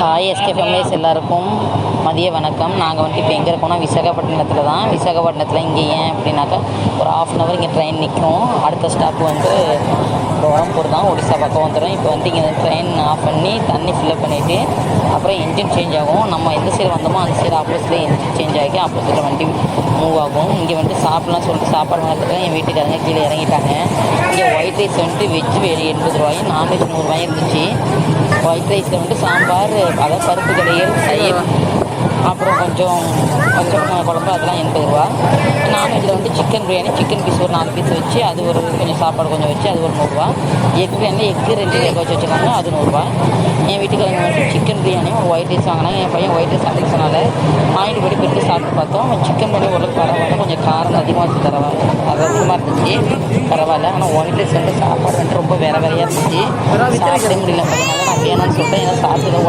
Hi SK families எல்லாருக்கும் மதிய வணக்கம். நாங்கள் வந்துட்டு இப்போ எங்கே இருக்கோம்னா விசாகப்பட்டினத்தில் தான். விசாகப்பட்டினத்தில் இங்கே ஏன் அப்படின்னாக்கா ஒரு ஆஃப் அன் ஹவர் இங்கே ட்ரெயின் நிற்கும் அடுத்த ஸ்டாப் வந்து கோரம்பூர் தான். ஒடிசா பக்கம் வந்துடும் இப்போ வந்து இங்கே ட்ரெயின் ஆஃப் பண்ணி தண்ணி ஃபில்லப் பண்ணிவிட்டு அப்புறம் இன்ஜின் சேஞ்ச் ஆகும். நம்ம எந்த சைடு வந்தோமோ அந்த சைடு ஆப்போசிட்டில் இன்ஜின் சேஞ்ச் ஆகி ஆப்போசிட்டில் வண்டி மூவ் ஆகும். இங்கே வந்துட்டு சாப்பிட்லாம் சொல்லிட்டு சாப்பாடு வாங்கிறதுக்கு என் வீட்டுக்காரங்க கீழே இறங்கிட்டாங்க. இங்கே ஒயிட் ரைஸ் வந்துட்டு வெஜ் வெளி எண்பது ரூபாயும் நான்வெஜ் நூறுரூவாயும் இருந்துச்சு. ஒயிட் ரைஸில் வந்துட்டு சாம்பார் அதாவது பருப்பு கடைகள் தயிர் அப்புறம் கொஞ்சம் கொஞ்சம் குழம்பு அதெல்லாம் எண்பது ரூபா நான்வெஜ்ஜில் வந்து சிக்கன் பிரியாணி சிக்கன் பீஸ் ஒரு நாலு பீஸ் வச்சு அது ஒரு கொஞ்சம் சாப்பாடு கொஞ்சம் வச்சு அது ஒரு நூறுரூவா எக் பிரியாணி எக்கு ரெண்டு எக் வச்சு வச்சுருக்காங்க அது நூறுரூவா என் வீட்டுக்காரங்க வந்து சிக்கன் பிரியாணி ஒரு ஒயிட் ரைஸ் வாங்கினாங்க என் பையன் ஒயிட் ரைஸ் சாப்பிட்டு சொன்னால வாங்கிட்டு போய் பிரித்து சாப்பிட்டு பார்த்தோம். சிக்கன் பிரியாணி ஓரளவுக்கு பரவாயில்ல. கொஞ்சம் காரம் அதிகமாக வச்சு பரவாயில்ல. அது அதிகமாக இருந்துச்சு. பரவாயில்ல. ஆனால் ஒயிட் ரைஸ் வந்து சாப்பாடு வந்து ரொம்ப வேற வேறையாக இருந்துச்சு. சாப்பிடவே முடியல. அதனால 连了，准备了啥子的我。